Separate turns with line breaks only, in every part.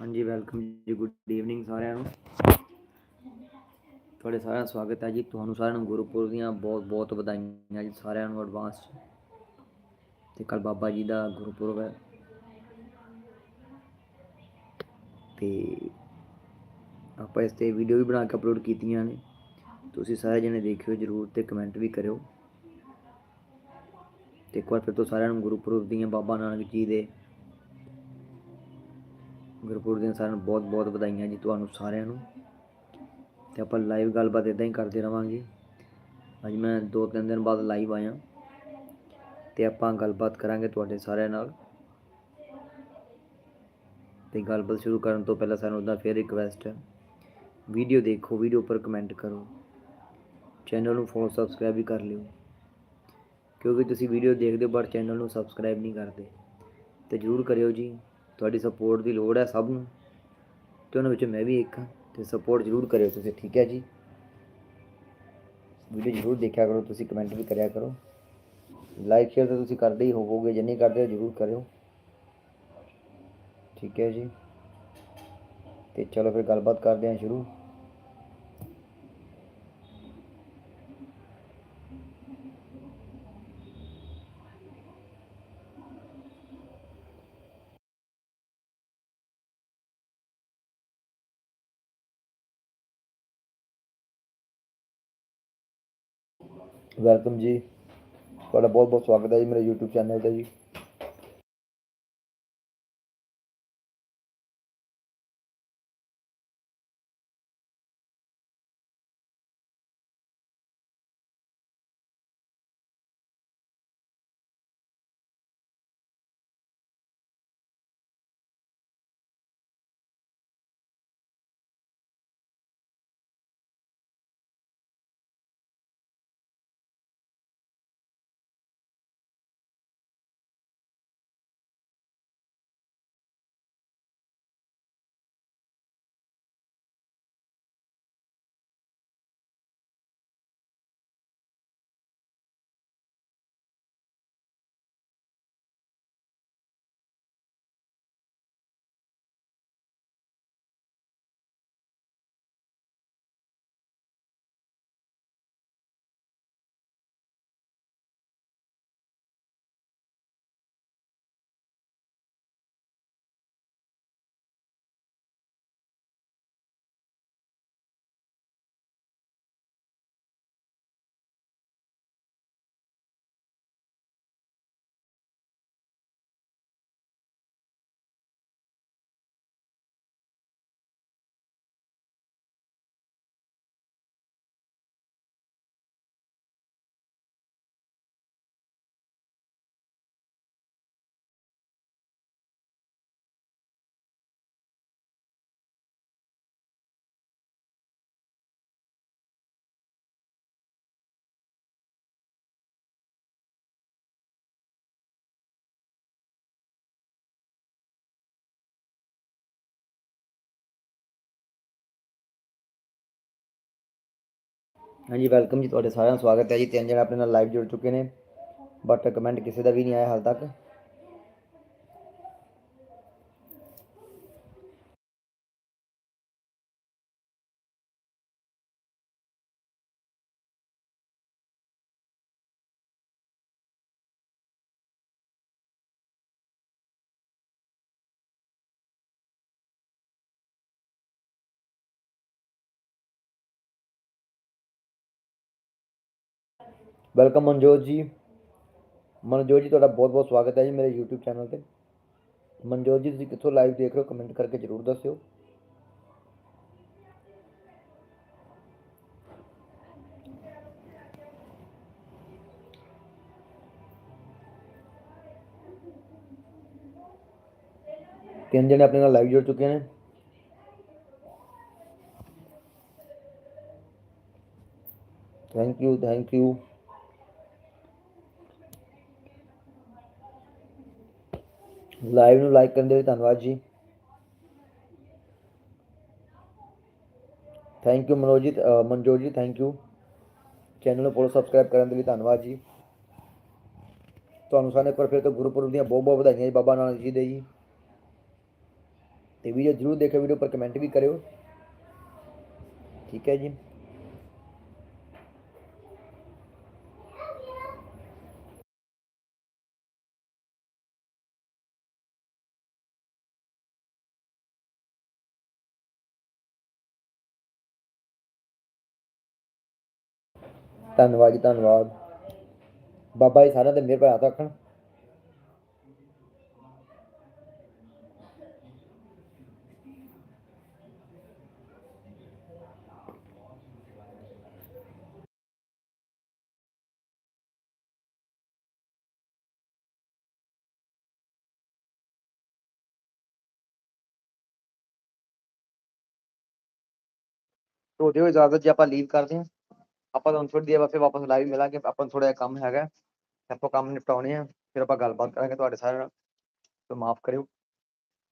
ਹਾਂਜੀ ਵੈਲਕਮ ਜੀ good evening ਸਾਰਿਆਂ ਨੂੰ। ਤੁਹਾਡੇ ਸਾਰਿਆਂ ਦਾ ਸਵਾਗਤ ਹੈ ਜੀ। ਤੁਹਾਨੂੰ ਸਾਰਿਆਂ ਨੂੰ ਗੁਰਪੁਰਬ ਦੀਆਂ ਬਹੁਤ ਬਹੁਤ ਵਧਾਈਆਂ ਜੀ, ਸਾਰਿਆਂ ਨੂੰ ਐਡਵਾਂਸ ਤੇ ਕੱਲ ਬਾਬਾ ਜੀ ਦਾ ਗੁਰਪੁਰਬ ਹੈ। ਤੇ ਆਪਾਂ ਇਸ ਤੇ ਵੀਡੀਓ ਵੀ ਬਣਾ ਕੇ ਅਪਲੋਡ ਕੀਤੀਆਂ ਨੇ। ਤੁਸੀਂ ਸਾਰੇ ਜਣੇ ਦੇਖਿਓ ਜਰੂਰ ਤੇ ਕਮੈਂਟ ਵੀ ਕਰਿਓ। ਤੇ ਇੱਕ ਵਾਰ ਫਿਰ ਤੋਂ ਸਾਰਿਆਂ ਨੂੰ ਗੁਰਪੁਰਬ ਦੀਆਂ ਬਾਬਾ ਨਾਨਕ ਜੀ ਦੇ ਗੁਰਪੁਰਬ ਦੀਆਂ ਸਾਰਿਆਂ ਨੂੰ ਬਹੁਤ ਬਹੁਤ ਵਧਾਈਆਂ ਜੀ ਤੁਹਾਨੂੰ ਸਾਰਿਆਂ ਨੂੰ। ਤੇ ਆਪਾਂ ਲਾਈਵ ਗੱਲਬਾਤ ਇਦਾਂ ਹੀ ਕਰਦੇ ਰਵਾਂਗੇ। ਅੱਜ ਮੈਂ ਦੋ ਤਿੰਨ ਦਿਨ ਬਾਅਦ ਲਾਈਵ ਆਇਆ। ਤੇ ਆਪਾਂ ਗੱਲਬਾਤ ਕਰਾਂਗੇ ਤੁਹਾਡੇ ਸਾਰਿਆਂ ਨਾਲ। ਤੇ ਗੱਲਬਾਤ ਸ਼ੁਰੂ ਕਰਨ ਤੋਂ ਪਹਿਲਾਂ ਸਾਨੂੰ ਉਹਦਾ ਫੇਰ ਰਿਕਵੈਸਟ ਹੈ। ਵੀਡੀਓ ਦੇਖੋ ਵੀਡੀਓ ਉੱਪਰ ਕਮੈਂਟ ਕਰੋ। ਚੈਨਲ ਨੂੰ ਫੋਲੋ ਸਬਸਕ੍ਰਾਈਬ ਵੀ ਕਰ ਲਿਓ। ਕਿਉਂਕਿ ਤੁਸੀਂ ਵੀਡੀਓ ਦੇਖਦੇ ਹੋ ਪਰ ਚੈਨਲ ਨੂੰ ਸਬਸਕ੍ਰਾਈਬ ਨਹੀਂ ਕਰਦੇ। ਤੇ ਜਰੂਰ ਕਰਿਓ ਜੀ। ਤੁਹਾਡੀ ਸਪੋਰਟ ਦੀ ਲੋੜ ਹੈ ਸਭ ਨੂੰ ਤੇ ਉਹਨਾਂ ਵਿੱਚੋਂ ਮੈਂ ਵੀ ਇੱਕ ਹਾਂ ਤੇ ਸਪੋਰਟ ਜਰੂਰ ਕਰਿਓ ਤੁਸੀਂ, ਠੀਕ ਹੈ ਜੀ? ਵੀਡੀਓ ਜਰੂਰ ਦੇਖਿਆ ਕਰੋ, ਤੁਸੀਂ ਕਮੈਂਟ ਵੀ ਕਰਿਆ ਕਰੋ। ਲਾਈਕ ਸ਼ੇਅਰ ਤਾਂ ਤੁਸੀਂ ਕਰਦੇ ਹੀ ਹੋਵੋਗੇ ਜੇ ਨਹੀਂ ਕਰਦੇ ਜਰੂਰ ਕਰਿਓ। ਠੀਕ ਹੈ ਜੀ? ਤੇ ਚਲੋ ਫਿਰ ਗੱਲਬਾਤ ਕਰਦੇ ਹਾਂ ਸ਼ੁਰੂ। ਵੈਲਕਮ ਜੀ। ਤੁਹਾਡਾ ਬਹੁਤ ਬਹੁਤ ਸਵਾਗਤ ਹੈ ਜੀ ਮੇਰੇ YouTube ਚੈਨਲ ਤੇ ਜੀ। ਹਾਂਜੀ ਵੈਲਕਮ ਜੀ ਤੁਹਾਡੇ ਸਾਰਿਆਂ ਦਾ ਸਵਾਗਤ ਹੈ ਜੀ। ਤਿੰਨ ਜਣੇ ਆਪਣੇ ਨਾਲ ਲਾਈਵ ਜੁੜ ਚੁੱਕੇ ਨੇ ਬਟ ਕਮੈਂਟ ਕਿਸੇ ਦਾ ਵੀ ਨਹੀਂ ਆਇਆ ਹਾਲ ਤੱਕ। ਵੈਲਕਮ ਮਨਜੋਤ ਜੀ ਮਨਜੋਤ ਜੀ ਤੁਹਾਡਾ ਬਹੁਤ ਬਹੁਤ ਸਵਾਗਤ ਹੈ ਜੀ ਮੇਰੇ YouTube ਚੈਨਲ ਤੇ ਮਨਜੋਤ ਜੀ ਤੁਸੀਂ ਕਿੱਥੋਂ ਲਾਈਵ ਦੇਖ ਰਹੇ ਹੋ ਕਮੈਂਟ ਕਰਕੇ ਜਰੂਰ ਦੱਸਿਓ ਤਿੰਨ ਜਣੇ ਆਪਣੇ ਨਾਲ ਲਾਈਵ ਜੁੜ ਚੁੱਕੇ ਨੇ thank you thank you live ਨੂੰ ਲਾਈਕ ਕਰਨ ਦੇ ਲਈ ਧੰਨਵਾਦ ਜੀ। Thank you Manoj ji Manjot ji thank you channel ਨੂੰ ਫੋਲੋ ਸਬਸਕ੍ਰਾਈਬ ਕਰਨ ਦੇ ਲਈ ਧੰਨਵਾਦ ਜੀ। ਤੁਹਾਨੂੰ ਸਾਰੇ ਇੱਕ ਵਾਰ ਫਿਰ ਤੋਂ ਗੁਰਪੁਰਬ ਦੀਆਂ ਬਹੁਤ ਬਹੁਤ ਵਧਾਈਆਂ ਜੀ, ਬਾਬਾ ਨਾਨਕ ਜੀ ਦੇ ਜੀ। ਤੇ ਵੀਡੀਓ ਜਰੂਰ ਦੇਖਿਓ ਵੀਡੀਓ ਪਰ ਕਮੈਂਟ ਵੀ ਕਰਿਓ। ਠੀਕ ਹੈ ਜੀ। ਧੰਨਵਾਦ ਜੀ ਧੰਨਵਾਦ ਬਾਬਾ ਜੀ ਸਾਰਿਆਂ ਤੇ ਮਿਹਰ ਭਰਾ ਰੱਖਣ ਤੋ ਦਿਓ ਇਜਾਜ਼ਤ ਜੀ ਆਪਾਂ ਲੀਵ ਕਰਦੇ ਹਾਂ ਆਪਾਂ ਤੁਹਾਨੂੰ ਥੋੜੀ ਦੇਰ ਬਾਅਦ ਫਿਰ ਵਾਪਸ ਲਾਈਵ ਮਿਲਾਂਗੇ ਆਪਾਂ ਨੂੰ ਥੋੜਾ ਜਿਹਾ ਕੰਮ ਹੈਗਾ ਤੇ ਆਪਾਂ ਕੰਮ ਨਿਪਟਾਉਣੇ ਆ ਫਿਰ ਆਪਾਂ ਗੱਲਬਾਤ ਕਰਾਂਗੇ ਤੁਹਾਡੇ ਸਾਰਿਆਂ ਨਾਲ ਤੋਂ ਮਾਫ ਕਰਿਓ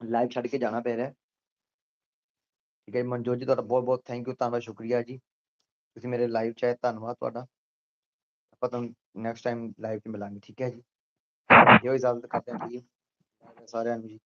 ਲਾਈਵ ਛੱਡ ਕੇ ਜਾਣਾ ਪੈ ਰਿਹਾ ਠੀਕ ਹੈ ਜੀ, ਮਨਜੋਤ ਜੀ ਤੁਹਾਡਾ ਬਹੁਤ ਬਹੁਤ ਥੈਂਕ ਯੂ ਧੰਨਵਾਦ ਸ਼ੁਕਰੀਆ ਜੀ ਤੁਸੀਂ ਮੇਰੇ ਲਾਈਵ ਚ ਆਏ ਧੰਨਵਾਦ ਤੁਹਾਡਾ ਆਪਾਂ ਤੁਹਾਨੂੰ ਨੈਕਸਟ ਟਾਈਮ ਲਾਈਵ 'ਚ ਮਿਲਾਂਗੇ ਠੀਕ ਹੈ ਜੀ ਦਿਓ ਇਜਾਜ਼ਤ ਕਰਦੇ ਹਾਂ ਜੀ ਸਾਰਿਆਂ ਨੂੰ ਜੀ